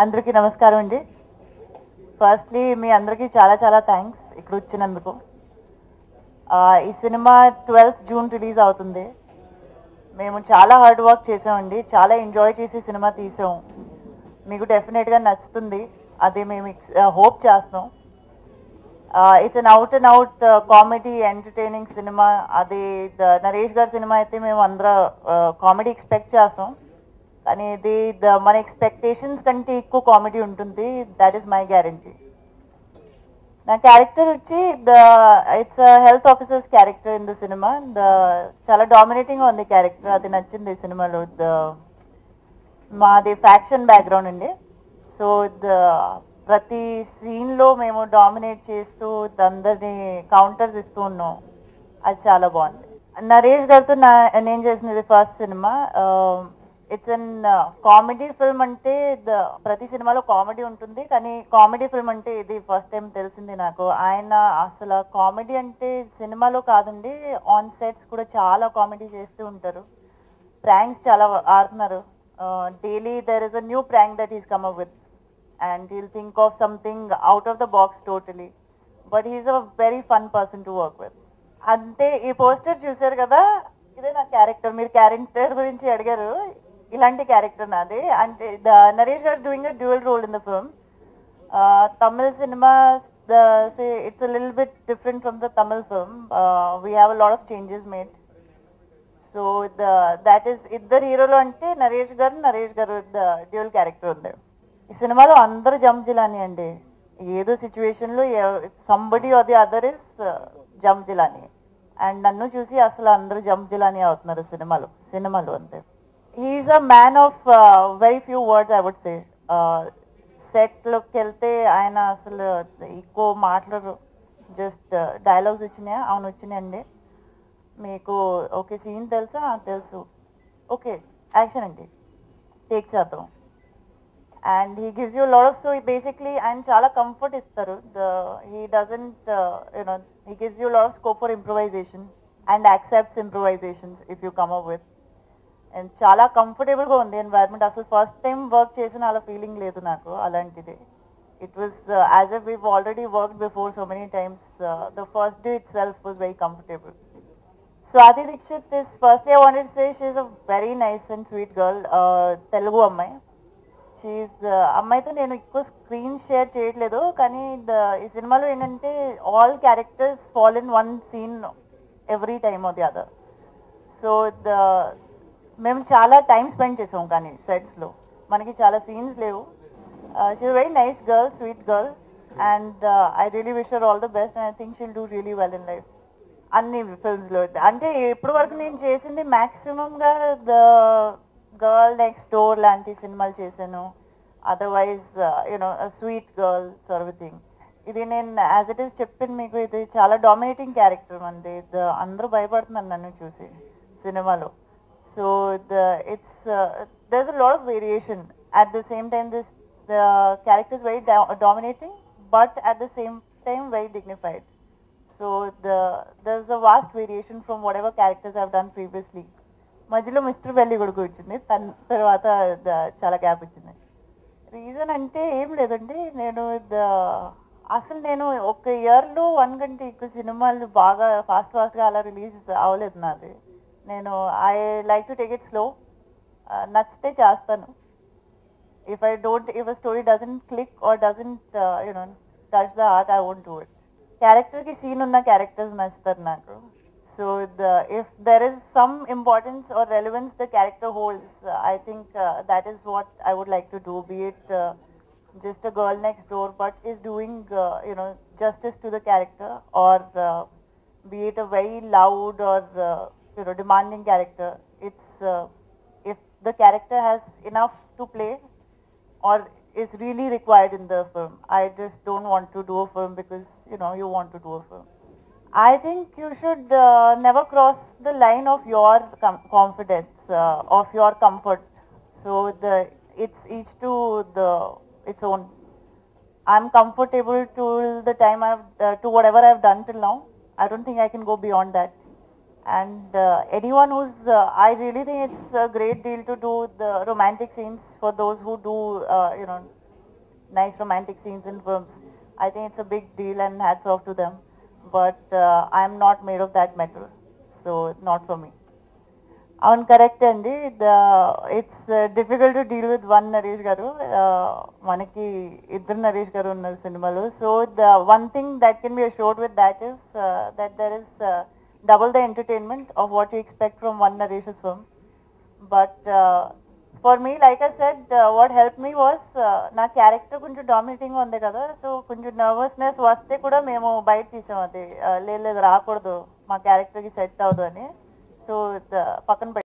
అందరికీ నమస్కారం అండి. ఫస్ట్లీ మీ అందరికీ చాలా చాలా థ్యాంక్స్ ఇక్కడ వచ్చినందుకు. ఈ సినిమా ట్వెల్త్ జూన్ రిలీజ్ అవుతుంది. మేము చాలా హార్డ్ వర్క్ చేసామండి. చాలా ఎంజాయ్ చేసి సినిమా తీసాం. మీకు డెఫినెట్గా నచ్చుతుంది. అది మేము హోప్ చేస్తున్నాం. It's an out and out comedy entertaining cinema అది ద- నరేష్ గారి సినిమా అయితే మేము అందరూ కామెడీ ఎక్స్పెక్ట్ చేస్తాం. కానీ ద- మన ఎక్స్పెక్టేషన్స్ కంటే ఎక్కువ కామెడీ ఉంటుంది. దట్ ఈస్ మై గ్యారంటీ నా క్యారెక్టర్ వచ్చి the it's health officers character in the cinema the చాలా డామినేటింగ్ ఉంది క్యారెక్టర్ అది నచ్చింది ఈ సినిమాలో. ద మాది ఫ్యాక్షన్ బ్యాక్గ్రౌండ్ అండి. సో ద ప్రతి సీన్లో మేము డామినేట్ చేస్తూ అందరిని కౌంటర్స్ ఇస్తూ ఉన్నాం. అది చాలా బాగుంది. నరేష్ గారితో నా నేను చేసినది first cinema it's an comedy film అంటే ప్రతి సినిమాలో కామెడీ ఉంటుంది. కానీ కామెడీ ఫిల్మ్ అంటే ఇది ఫస్ట్ టైం తెలిసింది నాకు. ఆయన అసలు కామెడీ అంటే సినిమాలో కాదండి ఆన్ సెట్స్ కూడా చాలా కామెడీ చేస్తూ ఉంటారు. ప్రాంక్స్ చాలా ఆడుతున్నారు. Daily there is a new prank that is come up with and he'll think of something out of the box totally but he's a very fun person to work with అంతే ఈ poster చూసారు కదా? ఇదే నా character మీరు character గురించి అడిగారు. ఇలాంటి క్యారెక్టర్ నాది. అంటే ద నరేష్ గారు doing a dual role in the film Tamil cinema it's little bit different from the Tamil film we have lot of changes made so the that is ఇద్దరు హీరోలు అంటే నరేష్ గారు నరేష్ గారు డ్యూయల్ క్యారెక్టర్ ఉంది ఈ సినిమాలో అందరు జంప్ జిలాని అండి. ఏదో సిచ్యువేషన్లో సంబడి అది other is Jump Jilani. And నన్ను చూసి అసలు అందరూ జంప్ జిలాని అవుతున్నారు సినిమాలో సినిమాలు అంతే. he's a man of very few words I would say set లోకి వెళ్తే ఆయన అసలు ఎక్కువ మాట్లాడరు జస్ట్ డైలాగ్స్ వచ్చినాయా అవును వచ్చినాయండి మీకు ఓకే సీన్ తెలుసా ఆ, తెలుసు ఓకే యాక్షన్ అండి టేక్ చేద్దాం and he gives you lot of so basically ఆయన చాలా కంఫర్ట్ ఇస్తారు he doesn't you know he gives you lot of scope for improvisation and accepts improvisations if you come up with and చాలా కంఫర్టబుల్గా ఉంది environment అసలు first time work చేసిన అలా feeling లేదు నాకు అలాంటిది. It was as if we've already work before so many times the first day itself was very comfortable Swathi Dikshit is first I wanted say she's a very nice and sweet girl Telugu అమ్మాయి. She's అమ్మాయితో నేను ఎక్కువ screen share చేయట్లేదు కానీ ఈ సినిమాలో ఏంటంటే all characters fall in one scene every time of the other so the మేము చాలా టైం స్పెండ్ చేసాం కానీ సెట్స్లో. మనకి చాలా సీన్స్ లేవు. She very nice girl sweet girl and I really wish all the best and I think she'll do really well in life అన్ని ఫిల్మ్స్లో. అంటే ఇప్పటి వరకు నేను చేసింది మాక్సిమం గా ద గర్ల్ నెక్స్ట్ డోర్ లాంటి సినిమాలు చేశాను. Otherwise you know sweet girl సర్వీథింగ్ ఇది నేను యాజ్ ఇట్ ఈస్ చెప్పింది మీకు ఇది చాలా డామినేటింగ్ క్యారెక్టర్ మంది. అందరూ భయపడుతున్నారు నన్ను చూసి సినిమాలో. So the, it's uh, there's a lot variation at the same same time, this character character is very but at the same the same time so dignified. So the there's vast variation from from whatever characters I've done previously. మధ్యలో mister బెల్లి కొడుకు వచ్చింది. తన తర్వాత చాలా gap వచ్చింది reason అంటే ఏం లేదండి. నేను అసలు నేను ఒక ఇయర్లో వన్ కంటే ఎక్కువ సినిమాలు బాగా ఫాస్ట్ ఫాస్ట్గా అలా రిలీజ్ అవ్వలేదు నాది. నేను I like to take it slow నచ్చితే చేస్తాను if I don't if a story doesn't click or doesn't you know touch the heart I won't do it క్యారెక్టర్కి సీన్ ఉన్న క్యారెక్టర్స్ నచ్చుతారు నాకు so the if there is some importance or relevance the character holds I think that is what I would like to do be it just a girl next door but is doing uh, you know justice to the character or uh, be it a very loud or uh, you know demanding character it's uh, if the character has enough to play or is really required in the film i just don't want to do a film because you know you want to do a film I think you should uh, never cross the line of your com- confidence, uh, of your comfort. So the it's each to the its own. I'm comfortable till the time I've uh, to whatever I've done till now. I don't think I can go beyond that And uh, anyone who's, uh, I really think it's a great deal to do the romantic scenes for those who do, uh, you know, nice romantic scenes in films. I think it's a big deal and hats off to them. But uh, I'm not made of that metal, so it's not for me. అవును correct అండి it's difficult to deal with one Naresh garu Uh, మనకి ఇద్దరు నరేష్ గారు ఉన్నారు సినిమాలో so the one thing that can be shared with that is that there is double the entertainment of what you expect from one Naresh film but for me like I said what help me was నా character కొంచెం dominating ఉంది కదా so కొంచెం nervousness వస్తే కూడా మేము బయట తీసాం అది. Uh, లేదు లేదు రాకూడదు. మా క్యారెక్టర్కి సెట్ అవ్వదు అని. సో పక్కన పెట్టి